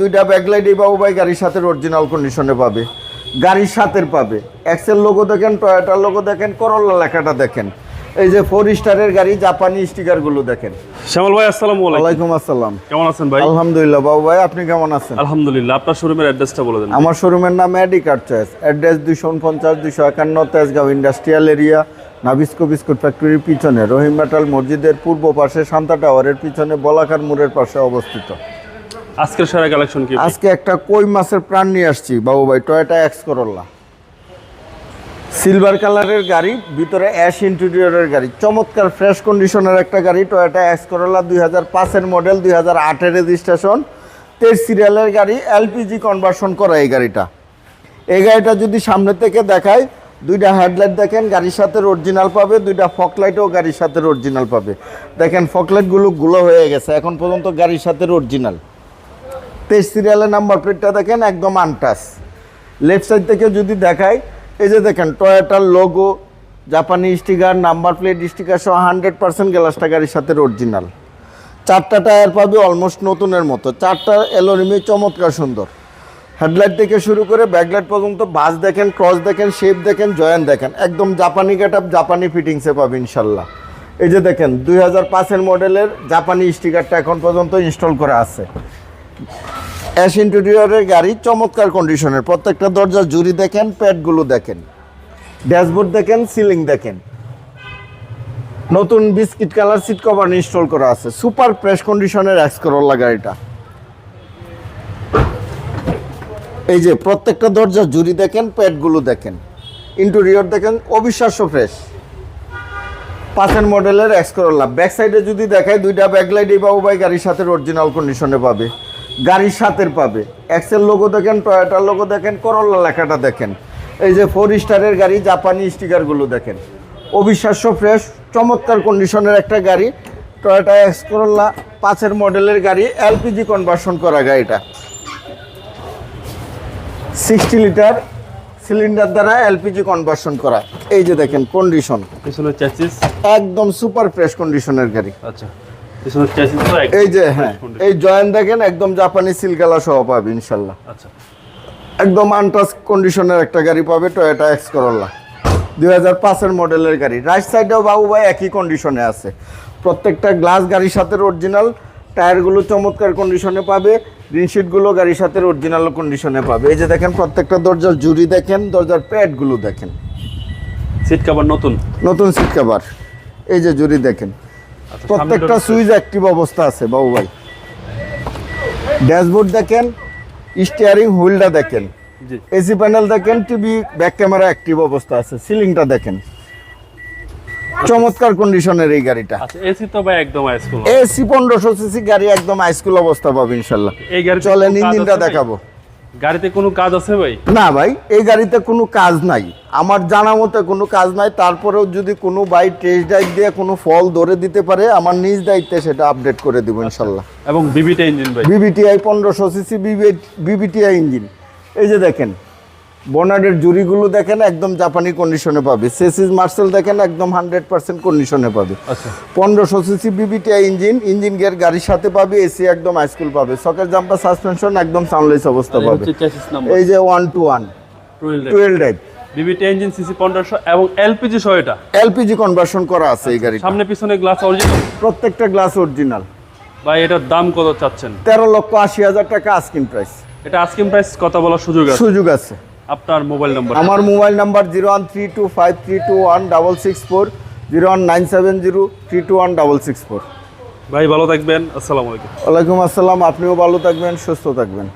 দুইটা ব্যাকলাইট এই বাবু ভাই গাড়ির সাথে অরিজিনাল কন্ডিশনে পাবে। গাড়ির সাথে পাবে। এক্সেল লোগো দেখেন টয়োটার লোগো দেখেন করল্লা লেখাটা দেখেন। এই যে ফোর স্টারের গাড়ি জাপানি স্টিকারগুলো দেখেন। শ্যামল ভাই আসসালামু আলাইকুম। আসসালাম। কেমন আছেন ভাই? আলহামদুলিল্লাহ বাবু ভাই আপনি কেমন আছেন? আলহামদুলিল্লাহ আপনার শোরুমের অ্যাড্রেসটা বলে দেন। আমার শোরুমের নাম এডিকার চয়েস অ্যাড্রেস দুশো উনপঞ্চাশ দুশো একান্ন Tejgaon industrial area Nabisco biscuit ফ্যাক্টরির পিছনে রহিম মেটাল মসজিদের পূর্ব পাশে শান্তা টাওয়ারের পিছনে বলাকার মোড়ের পাশে অবস্থিত। আজকের সেরা কালেকশন কি আজকে একটা কই মাছের প্রাণ নিয়ে আসছি, বাবু ভাই টয়োটা এক্স করল্লা সিলভার কালারের গাড়ি, ভিতরে অ্যাশ ইন্টেরিয়রের গাড়ি, চমৎকার ফ্রেশ কন্ডিশনের একটা গাড়ি টয়োটা এক্স করল্লা দুই হাজার পাঁচের মডেল দুই হাজার আটের রেজিস্ট্রেশন তেইশ সিরিয়ালের গাড়ি এলপিজি কনভার্সন করা এই গাড়িটা। এই গাড়িটা যদি সামনে থেকে দেখায় দুইটা হেডলাইট দেখেন, গাড়ির সাথে অরিজিনাল পাবে, দুইটা ফকলাইটও গাড়ির সাথে অরিজিনাল পাবে। দেখেন ফকলাইটগুলো গুলো হয়ে গেছে, এখন পর্যন্ত গাড়ির সাথে অরিজিনাল তেইশ সিরিয়ালের নাম্বার প্লেটটা দেখেন, একদম আনটাস লেফট সাইড থেকে যদি দেখায় এই যে দেখেন টয়োটার লোগো জাপানি স্টিকার নাম্বার প্লেট স্টিকার সহ হান্ড্রেড পার্সেন্ট গ্লাসটা গাড়ির সাথে অরিজিনাল চারটা টায়ার পাবে অলমোস্ট নতুনের মতো। চারটা এলোরিমি চমৎকার সুন্দর। হেডলাইট থেকে শুরু করে ব্যাকলাইট পর্যন্ত বাস দেখেন ক্রস দেখেন শেপ দেখেন, জয়েন দেখেন। একদম জাপানি গেট আপ জাপানি ফিটিংসে পাবে ইনশাল্লাহ। এই যে দেখেন, দুই হাজার পাঁচের মডেলের জাপানি স্টিকারটা এখন পর্যন্ত ইনস্টল করা আছে। অ্যাশ ইন্টেরিয়রের গাড়ি চমৎকার কন্ডিশনের প্রত্যেকটা দরজার জুরি দেখেন, প্যাডগুলো দেখেন। ড্যাশবোর্ড দেখেন, সিলিং দেখেন। নতুন biscuit colour seat cover install করা আছে। সুপার ফ্রেশ কন্ডিশনের এক্স গাড়িটা। এই যে প্রত্যেকটা দরজার জুরি দেখেন, প্যাডগুলো দেখেন। ইন্টেরিয়র দেখেন, অবিশ্বাস্য ফ্রেশ পাশের মডেলের এক্স ব্যাক সাইডে যদি দেখায় দুইটা ব্যাকলাইট এই বাবু ভাই গাড়ির সাথে অরিজিনাল কন্ডিশনে পাবে। গাড়ির সাথে পাবে। এক্সেল লোগো দেখেন টয়োটার লোগো দেখেন করোলা লেখাটা দেখেন। এই যে ফোর স্টারের গাড়ি জাপানি স্টিকারগুলো দেখেন। অবিশ্বাস্য ফ্রেশ চমৎকার কন্ডিশনের একটা গাড়ি। টয়োটা এক্স করোলা পাঁচের মডেলের গাড়ি এলপিজি কনভার্সন করা গাড়িটা। সিক্সটি লিটার সিলিন্ডার দ্বারা এলপিজি কনভার্সন করা। এই যে দেখেন কন্ডিশন চ্যাসিস একদম সুপার ফ্রেশ কন্ডিশনের গাড়ি। আচ্ছা। এই যে হ্যাঁ এই জয়েন দেখেন একদম জাপানি সিলগালা সহ পাবে ইনশাল্লাহ। আচ্ছা। একদম আনটাচ কন্ডিশনের একটা গাড়ি পাবে টয়োটা এক্স করোলা দুই হাজার পাঁচের মডেলের গাড়ি। রাইট সাইডেও বাবু ভাই একই কন্ডিশনে আছে। প্রত্যেকটা গ্লাস গাড়ির সাথে অরিজিনাল টায়ারগুলো চমৎকার কন্ডিশনে পাবে রিনশিটগুলো গাড়ির সাথে অরিজিনাল কন্ডিশনে পাবে। এই যে দেখেন প্রত্যেকটা দরজার জুরি দেখেন দরজার প্যাডগুলো দেখেন। সিট কভার নতুন? নতুন সিট কভার এই যে জুরি দেখেন। প্রত্যেকটা সুইচ অ্যাক্টিভ অবস্থা আছে বাবু ভাই। ড্যাশবোর্ড দেখেন স্টিয়ারিং হুইলটা দেখেন। এসি প্যানেল দেখেন টিভি ব্যাক ক্যামেরা অ্যাক্টিভ অবস্থা আছে সিলিংটা দেখেন। চমৎকার কন্ডিশনের এই গাড়িটা। আচ্ছা এসি তো ভাই একদম হাইস্কুল এসি পনেরোশো সিসি গাড়ি একদম হাইস্কুল অবস্থা পাবে ইনশাল্লাহ। এই গাড়ি চলেন ইঞ্জিনটা দেখাবো। গাড়িতে কোনো কাজ আছে ভাই? না ভাই এই গাড়িতে কোনো কাজ নাই। আমার জানা মতো কোনো কাজ নাই তারপরেও যদি কোনো ভাই টেস্ট ড্রাইভ দিয়ে কোনো ফল ধরে দিতে পারে আমার নিজ দায়িত্বে সেটা আপডেট করে দেবো ইনশাল্লাহ। এবং বিবিটিআই ইঞ্জিন ভাই? বিবিটিআই পনেরোশো সিসি বিবিটিআই ইঞ্জিন এই যে দেখেন বনার্ডের জুরিগুলো দেখেন একদম জাপানি কন্ডিশনে পাবে। সেসিস মার্সেল দেখেন একদম হান্ড্রেড পার্সেন্ট কন্ডিশনে পাবে। আচ্ছা। পনেরোশো CC VVTi engine engine gear গাড়ির সাথে পাবে এসি একদম হাইস্কুল পাবে। সকের জাম্পার সাসপেনশন একদম সানলাইস অবস্থা পাবে। এই যে one two one twelve drive বিবিটা engine CC পনেরোশো এবং এলপিজি সহ এটা। এলপিজি কনভার্সন করা আছে এই গাড়িটা। সামনে পিছনে গ্লাস অরিজিনাল প্রত্যেকটা গ্লাস অরিজিনাল ভাই এটার দাম কত চাচ্ছেন? তেরো লক্ষ আশি হাজার টাকা আস্কিং প্রাইস এটা আস্কিং প্রাইস কথা বলার সুযোগ আছে। সুযোগ আছে। আপনার মোবাইল নাম্বার। আমার mobile number zero one three two five three two one double six four zero one nine seven zero three two one double six four. ভাই ভালো থাকবেন। আসসালামু আলাইকুম। ওয়ালাইকুম আসসালাম। আপনিও ভালো থাকবেন সুস্থ থাকবেন।